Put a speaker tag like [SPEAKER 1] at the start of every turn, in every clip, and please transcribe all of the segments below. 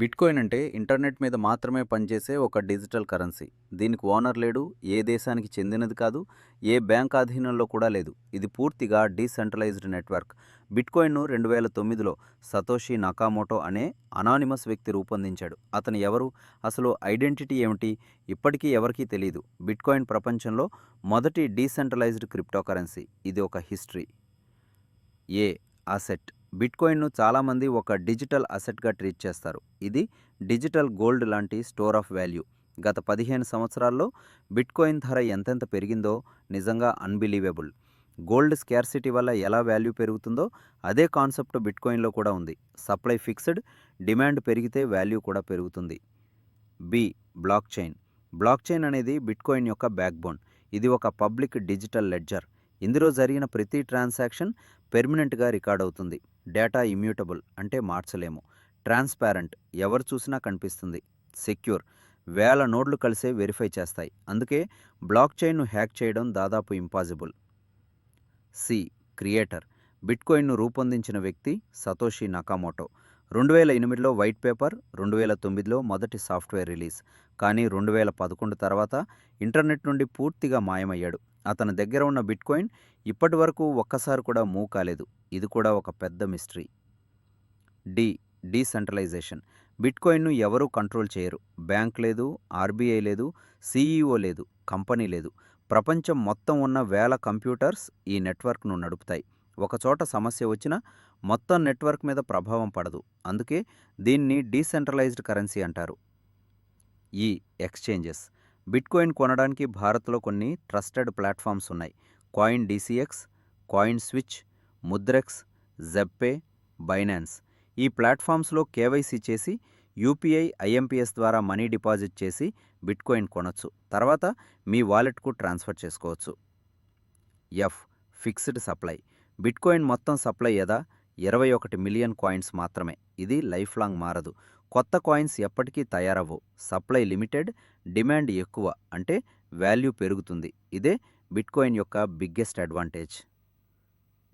[SPEAKER 1] Bitcoin అంటే internet మీద మాత్రమే పనిచేసే ఒక డిజిటల్ కరెన్సీ. దీనికి ఓనర్ లేడు ఏ దేశానికి చెందినది కాదు ఏ బ్యాంక్ ఆధీనంలో కూడా లేదు. ఇది పూర్తిగా డీసెంట్రలైజ్డ్ నెట్వర్క్. బిట్కాయిన్ను రెండు వేల తొమ్మిదిలో సతోషి నకామోటో అనే అనానిమస్ వ్యక్తి రూపొందించాడు. అతను ఎవరు? అసలు ఐడెంటిటీ ఏమిటి? ఇప్పటికీ ఎవరికీ తెలియదు బిట్కాయిన్ ప్రపంచంలో మొదటి డీసెంట్రలైజ్డ్ క్రిప్టో కరెన్సీ ఇది ఒక హిస్టరీ. ఏ అసెట్. బిట్కాయిన్ను చాలామంది ఒక డిజిటల్ అసెట్గా ట్రీట్ చేస్తారు. ఇది డిజిటల్ గోల్డ్ లాంటి స్టోర్ ఆఫ్ వాల్యూ. గత పదిహేను సంవత్సరాల్లో బిట్కాయిన్ ధర ఎంతెంత పెరిగిందో నిజంగా అన్బిలీవబుల్. గోల్డ్ స్కేర్సిటీ వల్ల ఎలా వాల్యూ పెరుగుతుందో అదే కాన్సెప్ట్ బిట్కాయిన్లో కూడా ఉంది. సప్లై ఫిక్స్డ్ డిమాండ్ పెరిగితే వాల్యూ కూడా పెరుగుతుంది. B block chain. Block chain అనేది బిట్కాయిన్ యొక్క బ్యాక్బోన్. ఇది ఒక పబ్లిక్ డిజిటల్ లెడ్జర్. ఇందులో జరిగిన ప్రతి ట్రాన్సాక్షన్ పెర్మినెంట్గా రికార్డ్ అవుతుంది. డేటా ఇమ్యూటబుల్ అంటే మార్చలేము. ట్రాన్స్పారెంట్ ఎవరు చూసినా కనిపిస్తుంది. సెక్యూర్ వేల నోడ్లు కలిసే వెరిఫై చేస్తాయి. అందుకే బ్లాక్ చైన్ను హ్యాక్ చేయడం దాదాపు ఇంపాసిబుల్. సి. క్రియేటర్ బిట్కాయిన్ను రూపొందించిన వ్యక్తి సతోషి నకామోటో. రెండు వేల ఎనిమిదిలో వైట్ పేపర్ రెండు వేల తొమ్మిదిలో మొదటి సాఫ్ట్వేర్ రిలీజ్. కానీ రెండు వేల పదకొండు తర్వాత ఇంటర్నెట్ నుండి పూర్తిగా మాయమయ్యాడు. అతని దగ్గర ఉన్న బిట్కాయిన్ ఇప్పటి వరకు ఒక్కసారి కూడా మూవ్ కాలేదు. ఇది కూడా ఒక పెద్ద మిస్టరీ. డి. డీసెంట్రలైజేషన్. బిట్కాయిన్ను ఎవరూ కంట్రోల్ చేయరు. బ్యాంక్ లేదు ఆర్బీఐ లేదు సీఈఓ లేదు కంపెనీ లేదు. ప్రపంచం మొత్తం ఉన్న వేల కంప్యూటర్స్ ఈ నెట్వర్క్ను నడుపుతాయి. ఒకచోట సమస్య వచ్చినా మొత్తం నెట్వర్క్ మీద ప్రభావం పడదు. అందుకే దీన్ని డీసెంట్రలైజ్డ్ కరెన్సీ అంటారు. ఈ ఎక్స్చేంజెస్. బిట్కాయిన్ కొనడానికి భారత్లో కొన్ని ట్రస్టెడ్ ప్లాట్ఫామ్స్ ఉన్నాయి. CoinDCX CoinSwitch Mudrex ZebPay Binance. ఈ ప్లాట్ఫామ్స్లో కేవైసీ చేసి యూపీఐ ఐఎంపీఎస్ ద్వారా మనీ డిపాజిట్ చేసి బిట్కాయిన్ కొనొచ్చు. తర్వాత మీ వాలెట్కు ట్రాన్స్ఫర్ చేసుకోవచ్చు. F fixed supply. బిట్కాయిన్ మొత్తం సప్లై ఎదా ఇరవై ఒకటి మిలియన్ కాయిన్స్ మాత్రమే. ఇది లైఫ్ లాంగ్ మారదు. కొత్త కాయిన్స్ ఎప్పటికీ తయారవ్వవు సప్లై లిమిటెడ్ డిమాండ్ ఎక్కువ అంటే వాల్యూ పెరుగుతుంది. ఇదే బిట్కాయిన్ యొక్క biggest advantage.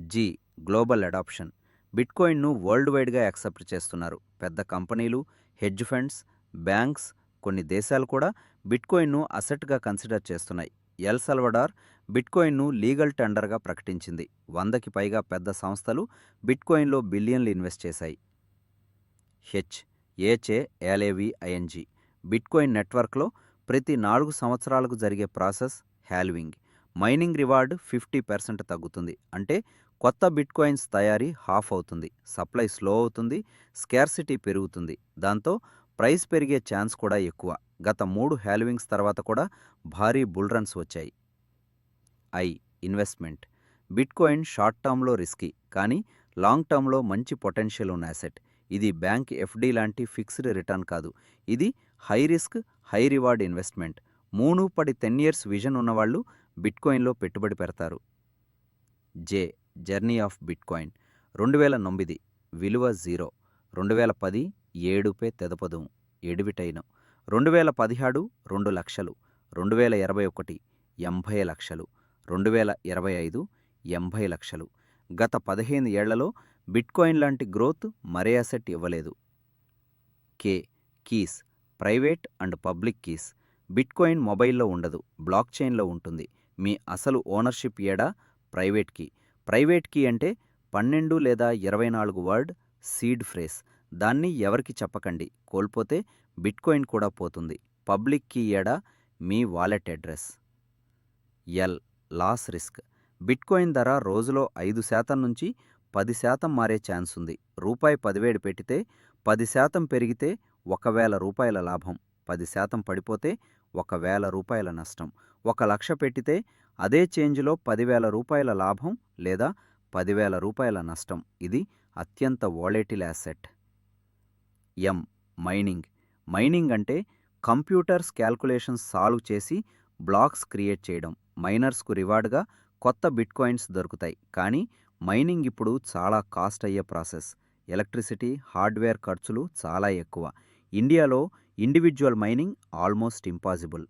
[SPEAKER 1] G global adoption. బిట్కాయిన్ను world వైడ్గా యాక్సెప్ట్ చేస్తున్నారు. పెద్ద కంపెనీలు హెడ్జ్ ఫండ్స్ బ్యాంక్స్ కొన్ని దేశాలు కూడా బిట్కాయిన్ను అసెట్గా కన్సిడర్ చేస్తున్నాయి. ఎల్ సల్వడార్ బిట్కాయిన్ను లీగల్ టెండర్గా ప్రకటించింది. వందకి పైగా పెద్ద సంస్థలు బిట్కాయిన్లో బిలియన్లు ఇన్వెస్ట్ చేశాయి. హెచ్. ఏచే ఏలేవి ఐఎన్జీ బిట్కాయిన్ నెట్వర్క్లో ప్రతి నాలుగు సంవత్సరాలకు జరిగే process halving. Mining reward fifty percent తగ్గుతుంది. అంటే కొత్త బిట్కాయిన్స్ తయారీ హాఫ్ అవుతుంది. సప్లై స్లో అవుతుంది. స్కేర్సిటీ పెరుగుతుంది. దాంతో ప్రైస్ పెరిగే ఛాన్స్ కూడా ఎక్కువ. గత మూడు హ్యాల్వింగ్స్ తర్వాత కూడా భారీ బుల్ రన్స్ వచ్చాయి. I investment. బిట్కాయిన్ షార్ట్ టర్మ్లో రిస్కీ. కానీ లాంగ్ టర్మ్లో మంచి పొటెన్షియల్ ఉన్న అసెట్. ఇది బ్యాంక్ ఎఫ్డి లాంటి ఫిక్స్డ్ రిటర్న్ కాదు. ఇది high risk high reward investment. మూడు పడి టెన్ ఇయర్స్ విజన్ ఉన్నవాళ్ళు బిట్కాయిన్లో పెట్టుబడి పెడతారు. J journey of bitcoin. రెండు వేల తొమ్మిది విలువ జీరో. రెండు వేల పది ఏడుపే తెదపదు ఎడివిటైనం. రెండు వేల పదిహేడు రెండు లక్షలు. రెండు వేల ఇరవై ఒకటి ఎంభై లక్షలు. రెండు వేల ఇరవై ఐదు ఎంభై లక్షలు. గత పదిహేను ఏళ్ళలో బిట్కాయిన్ లాంటి గ్రోత్ మరే అసెట్ ఇవ్వలేదు. K. Keys private and public keys. Bitcoin మొబైల్లో ఉండదు బ్లాక్ చైన్లో ఉంటుంది. మీ అసలు ఓనర్షిప్ ఏడా? Private key. ప్రైవేట్ కీ అంటే పన్నెండు లేదా ఇరవై నాలుగు వర్డ్ సీడ్ ఫ్రేస్. దాన్ని ఎవరికి చెప్పకండి కోల్పోతే బిట్కాయిన్ కూడా పోతుంది. పబ్లిక్ కీ ఏడా? మీ wallet address. L. Loss risk. Bitcoin ధర రోజులో ఐదు శాతం నుంచి పది శాతం మారే ఛాన్స్ ఉంది. రూపాయి పదివేలు పెట్టితే పది శాతం పెరిగితే ఒకవేల రూపాయల లాభం. పది శాతం పడిపోతే ఒక వేల రూపాయల నష్టం. ఒక లక్ష పెట్టితే అదే చేంజ్లో పదివేల రూపాయల లాభం లేదా పదివేల రూపాయల నష్టం. ఇది అత్యంత volatile asset. M. Mining. Mining అంటే కంప్యూటర్స్ క్యాల్కులేషన్స్ సాల్వ్ చేసి బ్లాక్స్ క్రియేట్ చేయడం. మైనర్స్కు రివార్డ్గా కొత్త బిట్కాయిన్స్ దొరుకుతాయి. కానీ మైనింగ్ ఇప్పుడు చాలా కాస్ట్ అయ్యే ప్రాసెస్. ఎలక్ట్రిసిటీ హార్డ్వేర్ ఖర్చులు చాలా ఎక్కువ. ఇండియాలో individual mining almost impossible.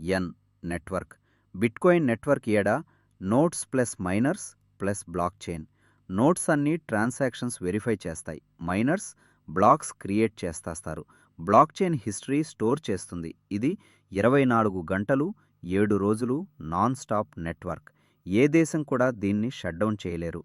[SPEAKER 1] N network. Bitcoin network ఏడా? Nodes plus miners plus blockchain. Nodes అన్ని ట్రాన్సాక్షన్స్ వెరిఫై చేస్తాయి. మైనర్స్ బ్లాక్స్ క్రియేట్ చేస్తాస్తారు. బ్లాక్ చైన్ హిస్టరీ స్టోర్ చేస్తుంది. ఇది ఇరవై నాలుగు గంటలు ఏడు రోజులు నాన్ స్టాప్ నెట్వర్క్. ఏ దేశం కూడా దీన్ని షట్డౌన్ చేయలేరు.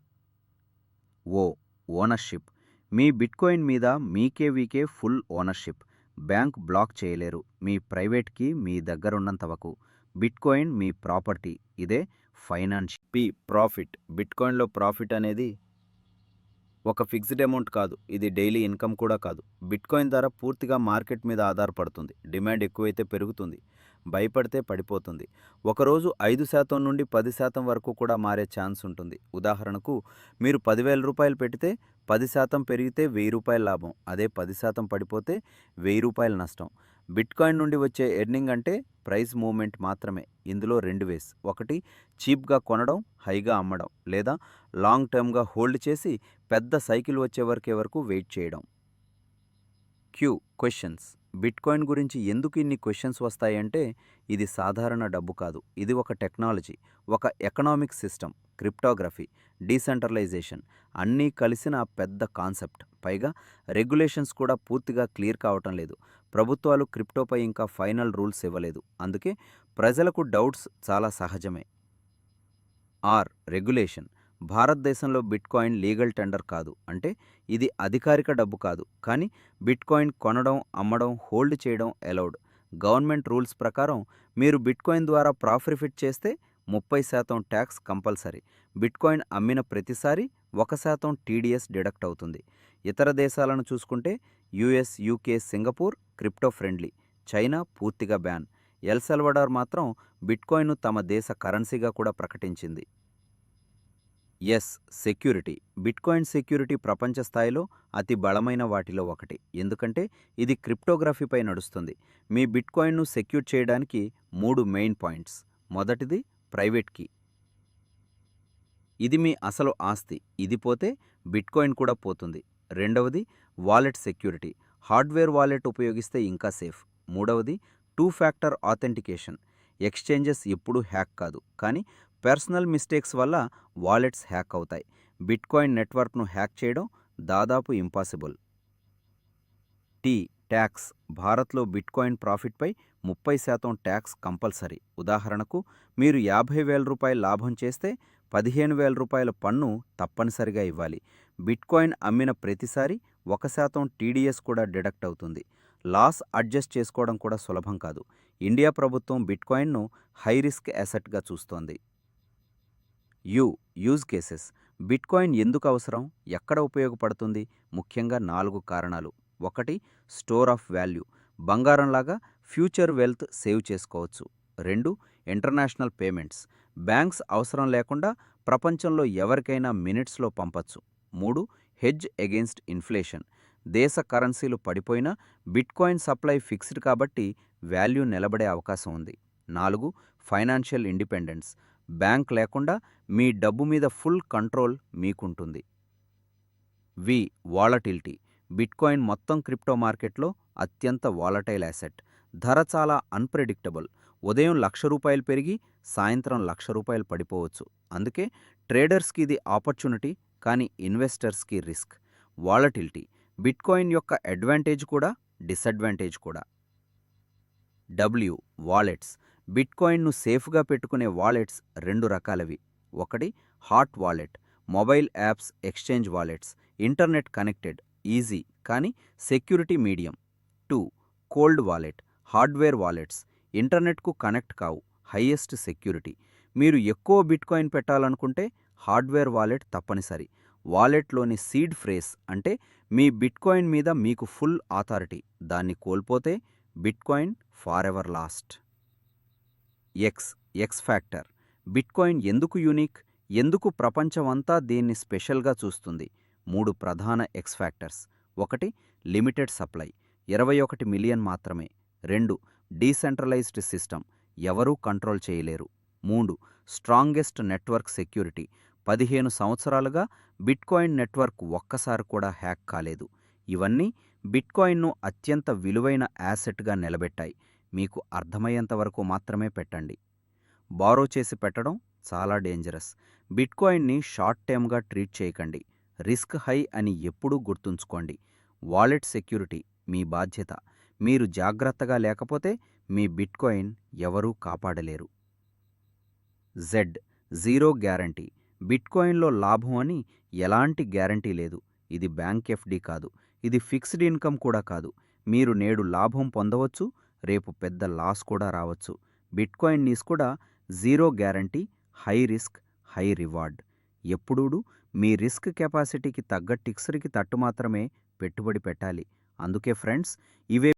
[SPEAKER 1] ఓ ఓనర్షిప్. మీ బిట్కాయిన్ మీద మీకేవీకే ఫుల్ ఓనర్షిప్. బ్యాంక్ బ్లాక్ చేయలేరు. మీ ప్రైవేట్కి మీ దగ్గరున్నంత వరకు బిట్కాయిన్ మీ ప్రాపర్టీ. ఇదే ఫైనాన్స్. P profit. బిట్కాయిన్లో ప్రాఫిట్ అనేది ఒక ఫిక్స్డ్ అమౌంట్ కాదు. ఇది డైలీ ఇన్కమ్ కూడా కాదు. బిట్కాయిన్ ధర పూర్తిగా మార్కెట్ మీద ఆధారపడుతుంది. డిమాండ్ ఎక్కువైతే పెరుగుతుంది. భయపడితే పడిపోతుంది. ఒకరోజు ఐదు శాతం నుండి పది శాతం వరకు కూడా మారే ఛాన్స్ ఉంటుంది. ఉదాహరణకు మీరు పదివేల రూపాయలు పెడితే పది శాతం పెరిగితే వెయ్యి రూపాయల లాభం. అదే పది శాతం పడిపోతే వెయ్యి రూపాయల నష్టం. బిట్కాయిన్ నుండి వచ్చే ఎర్నింగ్ అంటే ప్రైస్ మూవ్మెంట్ మాత్రమే. ఇందులో రెండు వేస్. ఒకటి చీప్గా కొనడం హైగా అమ్మడం లేదా లాంగ్ టర్మ్గా హోల్డ్ చేసి పెద్ద సైకిల్ వచ్చే వరకే వరకు వెయిట్ చేయడం. క్యూ. క్వశ్చన్స్ బిట్కాయిన్ గురించి ఎందుకు ఇన్ని క్వశ్చన్స్ వస్తాయంటే ఇది సాధారణ డబ్బు కాదు. ఇది ఒక టెక్నాలజీ ఒక ఎకనామిక్ సిస్టమ్ క్రిప్టోగ్రఫీ డీసెంట్రలైజేషన్ అన్నీ కలిసిన పెద్ద కాన్సెప్ట్. పైగా రెగ్యులేషన్స్ కూడా పూర్తిగా క్లియర్ కావటం లేదు. ప్రభుత్వాలు క్రిప్టోపై ఇంకా ఫైనల్ రూల్స్ ఇవ్వలేదు. అందుకే ప్రజలకు డౌట్స్ చాలా సహజమే. R regulation. భారతదేశంలో బిట్కాయిన్ లీగల్ టెండర్ కాదు. అంటే ఇది అధికారిక డబ్బు కాదు. కానీ బిట్కాయిన్ కొనడం అమ్మడం హోల్డ్ చేయడం అలౌడ్. గవర్నమెంట్ రూల్స్ ప్రకారం మీరు బిట్కాయిన్ ద్వారా ప్రాఫిట్ చేస్తే ముప్పై శాతం ట్యాక్స్ కంపల్సరీ. బిట్కాయిన్ అమ్మిన ప్రతిసారి ఒక శాతం టీడీఎస్ డిడక్ట్ అవుతుంది. ఇతర దేశాలను చూసుకుంటే US UK Singapore crypto friendly. China పూర్తిగా బ్యాన్. ఎల్సల్వడార్ మాత్రం బిట్కాయిన్ను తమ దేశ కరెన్సీగా కూడా ప్రకటించింది. As security. బిట్కాయిన్ సెక్యూరిటీ ప్రపంచ స్థాయిలో అతి బలమైన వాటిలో ఒకటి. ఎందుకంటే ఇది క్రిప్టోగ్రఫీపై నడుస్తుంది. మీ బిట్కాయిన్ను సెక్యూర్ చేయడానికి మూడు మెయిన్ పాయింట్స్. మొదటిది ప్రైవేట్ కీ. ఇది మీ అసలు ఆస్తి. ఇది పోతే బిట్కాయిన్ కూడా పోతుంది. రెండవది వాలెట్ సెక్యూరిటీ. హార్డ్వేర్ వాలెట్ ఉపయోగిస్తే ఇంకా సేఫ్. మూడవది టూ ఫ్యాక్టర్ ఆథెంటికేషన్. ఎక్స్చేంజెస్ ఎప్పుడూ హ్యాక్ కాదు. కానీ పర్సనల్ మిస్టేక్స్ వల్ల వాలెట్స్ హ్యాక్ అవుతాయి. బిట్కాయిన్ నెట్వర్క్ను హ్యాక్ చేయడం దాదాపు ఇంపాసిబుల్. T tax. భారత్లో బిట్కాయిన్ ప్రాఫిట్పై ముప్పై శాతం ట్యాక్స్ కంపల్సరీ. ఉదాహరణకు మీరు యాభై వేల రూపాయల లాభం చేస్తే పదిహేను వేల రూపాయల పన్ను తప్పనిసరిగా ఇవ్వాలి. బిట్కాయిన్ అమ్మిన ప్రతిసారి ఒక శాతం టీడీఎస్ కూడా డిడక్ట్ అవుతుంది. లాస్ అడ్జస్ట్ చేసుకోవడం కూడా సులభం కాదు. ఇండియా ప్రభుత్వం బిట్కాయిన్ను హై రిస్క్ అసెట్గా చూస్తోంది. You use cases. బిట్కాయిన్ ఎందుకు అవసరం? ఎక్కడ ఉపయోగపడుతుంది? ముఖ్యంగా నాలుగు కారణాలు. ఒకటి స్టోర్ ఆఫ్ వాల్యూ. బంగారంలాగా ఫ్యూచర్ వెల్త్ సేవ్ చేసుకోవచ్చు. రెండు ఇంటర్నేషనల్ పేమెంట్స్. బ్యాంక్స్ అవసరం లేకుండా ప్రపంచంలో ఎవరికైనా మినిట్స్లో పంపచ్చు. మూడు హెడ్జ్ ఎగెన్స్ట్ ఇన్ఫ్లేషన్. దేశ కరెన్సీలు పడిపోయినా బిట్కాయిన్ సప్లై ఫిక్స్డ్ కాబట్టి వాల్యూ నిలబడే అవకాశం ఉంది. నాలుగు ఫైనాన్షియల్ ఇండిపెండెన్స్. బ్యాంక్ లేకుండా మీ డబ్బు మీద full control మీకుంటుంది. V volatility. Bitcoin మొత్తం క్రిప్టో మార్కెట్లో అత్యంత వాలటైల్ అసెట్ ధర చాలా అన్ప్రెడిక్టబుల్. ఉదయం లక్ష రూపాయలు పెరిగి సాయంత్రం లక్ష రూపాయలు పడిపోవచ్చు. అందుకే ట్రేడర్స్కి ఇది ఆపర్చునిటీ కానీ ఇన్వెస్టర్స్కి రిస్క్. వాలటిలిటీ. బిట్కాయిన్ యొక్క అడ్వాంటేజ్ కూడా డిసడ్వాంటేజ్ కూడా. W wallets. బిట్కాయిన్ను సేఫ్గా పెట్టుకునే వాలెట్స్ రెండు రకాలవి. ఒకటి hot wallet mobile apps exchange wallets internet connected easy కానీ security medium. Two cold wallet hardware wallets ఇంటర్నెట్కు కనెక్ట్ కావు హైయెస్ట్ సెక్యూరిటీ. మీరు ఎక్కువ బిట్కాయిన్ పెట్టాలనుకుంటే హార్డ్వేర్ వాలెట్ తప్పనిసరి. వాలెట్లోని సీడ్ ఫ్రేస్ అంటే మీ బిట్కాయిన్ మీద మీకు ఫుల్ అథారిటీ దాన్ని కోల్పోతే bitcoin forever lost. X X factor bitcoin ఎందుకు యూనిక్ ఎందుకు ప్రపంచమంతా దీన్ని స్పెషల్గా చూస్తుంది? మూడు ప్రధాన ఎక్స్ ఫ్యాక్టర్స్ ఒకటి లిమిటెడ్ సప్లై ఇరవై ఒకటి మిలియన్ మాత్రమే. రెండు డీసెంట్రలైజ్డ్ సిస్టమ్ ఎవరూ కంట్రోల్ చేయలేరు. మూడు స్ట్రాంగెస్ట్ నెట్వర్క్ సెక్యూరిటీ పదిహేను సంవత్సరాలుగా బిట్కాయిన్ నెట్వర్క్ ఒక్కసారి కూడా హ్యాక్ కాలేదు. ఇవన్నీ బిట్కాయిన్ను అత్యంత విలువైన యాసెట్గా నిలబెట్టాయి. మీకు అర్థమయ్యేంత వరకు మాత్రమే పెట్టండి. బారో చేసి పెట్టడం చాలా డేంజరస్. బిట్కాయిన్ని షార్ట్ టైమ్గా ట్రీట్ చేయకండి. రిస్క్ హై అని ఎప్పుడూ గుర్తుంచుకోండి. వాలెట్ సెక్యూరిటీ మీ బాధ్యత. మీరు జాగ్రత్తగా లేకపోతే మీ బిట్కాయిన్ ఎవరూ కాపాడలేరు. Z zero guarantee. బిట్కాయిన్లో లాభం అని ఎలాంటి గ్యారంటీ లేదు. ఇది బ్యాంక్ ఎఫ్డి కాదు. ఇది ఫిక్స్డ్ ఇన్కమ్ కూడా కాదు. మీరు నేడు లాభం పొందవచ్చు రేపు పెద్ద లాస్ కూడా రావచ్చు. బిట్కాయిన్ నీస్ కూడా zero guarantee high risk high reward. ఎప్పుడూ మీ రిస్క్ కెపాసిటీకి తగ్గ టిక్సర్కి తట్టు మాత్రమే పెట్టుబడి పెట్టాలి. అందుకే ఫ్రెండ్స్ ఇవే